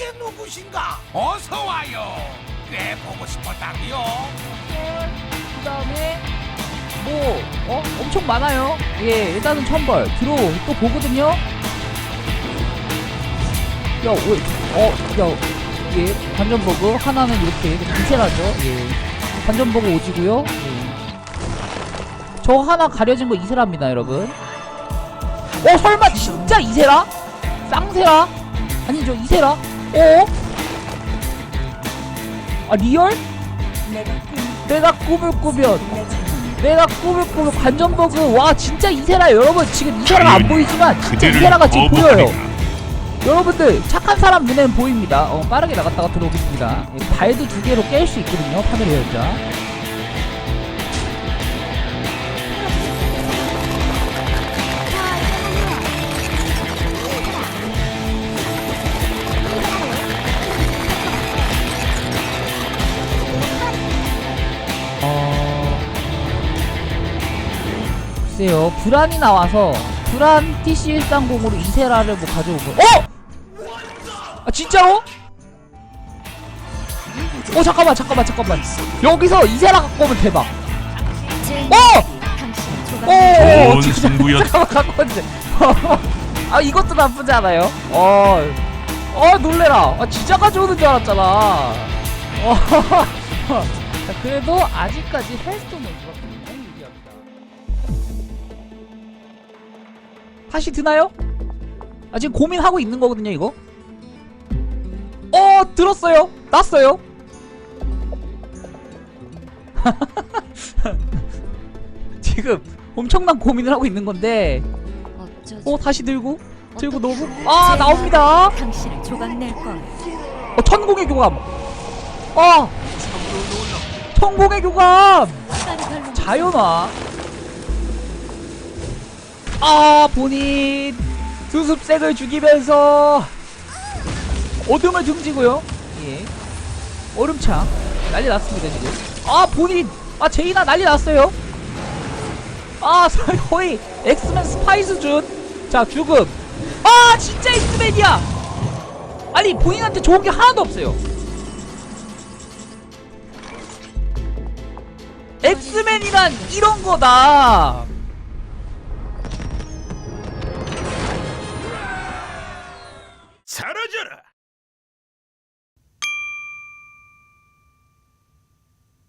이게 누구신가? 어서 와요. 꽤 보고 싶었다고요. 그 다음에 뭐 어? 엄청 많아요 예 일단은 천벌 들어 또 보거든요 야, 왜, 어, 야, 예, 관전 버그 하나는 이렇게 미세라죠, 예. 관전 버그 오지고요 예. 저 하나 가려진 거 이세라입니다, 여러분. 어, 설마 진짜 이세라? 쌍세라? 아니, 저 이세라? 어? 아, 리얼? 내가 꿈을 꾸면 내가 꿈을 꾸면 관전 버그. 와 진짜 이세라 여러분. 지금 이세라가 안 보이지만 진짜 이세라가 지금 보여요. 여러분들 착한 사람 눈에는 보입니다. 어, 빠르게 나갔다가 들어오겠습니다. 예, 발도 두 개로 깰 수 있거든요 파멸의 여자 글쎄요 불안이 나와서 불안 TC130으로 이세라를 뭐 가져오고 어! 아 진짜로? 어 잠깐만 잠깐만 잠깐만 여기서 이세라 갖고 오면 대박 어! 어! 어! 잠깐만 갖고 온지 아 이것도 나쁘지 않아요 어, 어 놀래라 아 진짜 가져오는 줄 알았잖아 어, 자, 그래도 아직까지 헬스톤 선수가 굉장히 다시 드나요? 아 지금 고민하고 있는 거거든요 이거. 어 들었어요. 났어요. 지금 엄청난 고민을 하고 있는 건데. 어 다시 들고 들고 너무 아 나옵니다. 당신을 조각낼 거야. 어 천공의 교감. 아 천공의 교감. 딴 자연화 아 본인 수습색을 죽이면서 어둠을 등지고요. 예. 얼음창 난리 났습니다 지금. 아 본인! 아 제이나 난리 났어요. 아 거의 엑스맨 스파이 수준. 자 죽음. 아 진짜 엑스맨이야! 아니 본인한테 좋은 게 하나도 없어요. 엑스맨이란 이런 거다